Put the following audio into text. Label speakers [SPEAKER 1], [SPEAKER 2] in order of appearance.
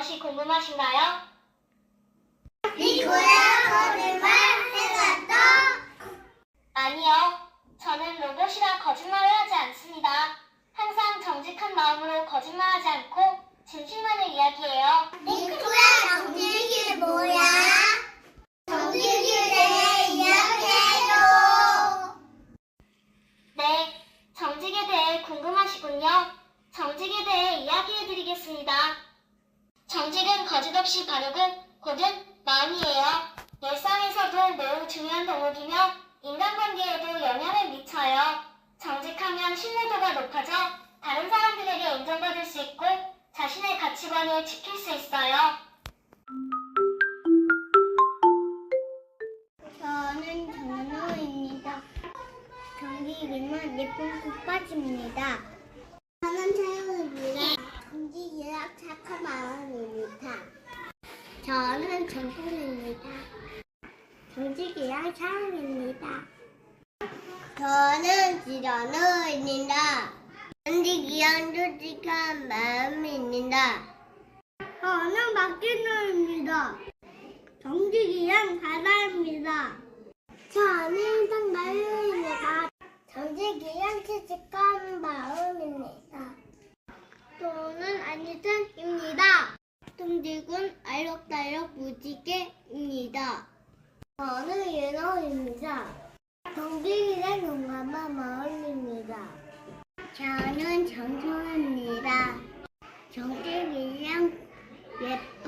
[SPEAKER 1] 무엇이 궁금하신가요?
[SPEAKER 2] 이거야 거짓말 해놨다.
[SPEAKER 1] 아니요. 저는 로봇이라 거짓말을 하지 않습니다. 항상 정직한 마음으로 거짓말하지 않고 진실만을 이야기해요.
[SPEAKER 2] 이거야 정직이 뭐야? 정직에 대해 이야기해줘.
[SPEAKER 1] 네, 정직에 대해 궁금하시군요. 정직에 대해 이야기해드리겠습니다. 정직은 거짓 없이 바르고 곧은 마음이에요. 일상에서도 매우 중요한 덕목이며 인간관계에도 영향을 미쳐요. 정직하면 신뢰도가 높아져 다른 사람들에게 인정받을 수 있고 자신의 가치관을 지킬 수 있어요.
[SPEAKER 2] 저는 정우입니다. 정직이는 예쁜 꽃밭입니다. 저는. 정직이랑 착한 마음입니다. 저는 지연우입니다. 정직이랑 솔직한 마음입니다. 저는 박진우입니다. 정직이랑 바다입니다. 저는 정말입니다. 정직이랑 채찍한 마음입니다. 저는 안유선입니다. 정직은 알록달록 무지개입니다. 저는 윤호입니다. 정직이랑 용감한 마음입니다. 저는 정성입니다. 정직이랑 예쁜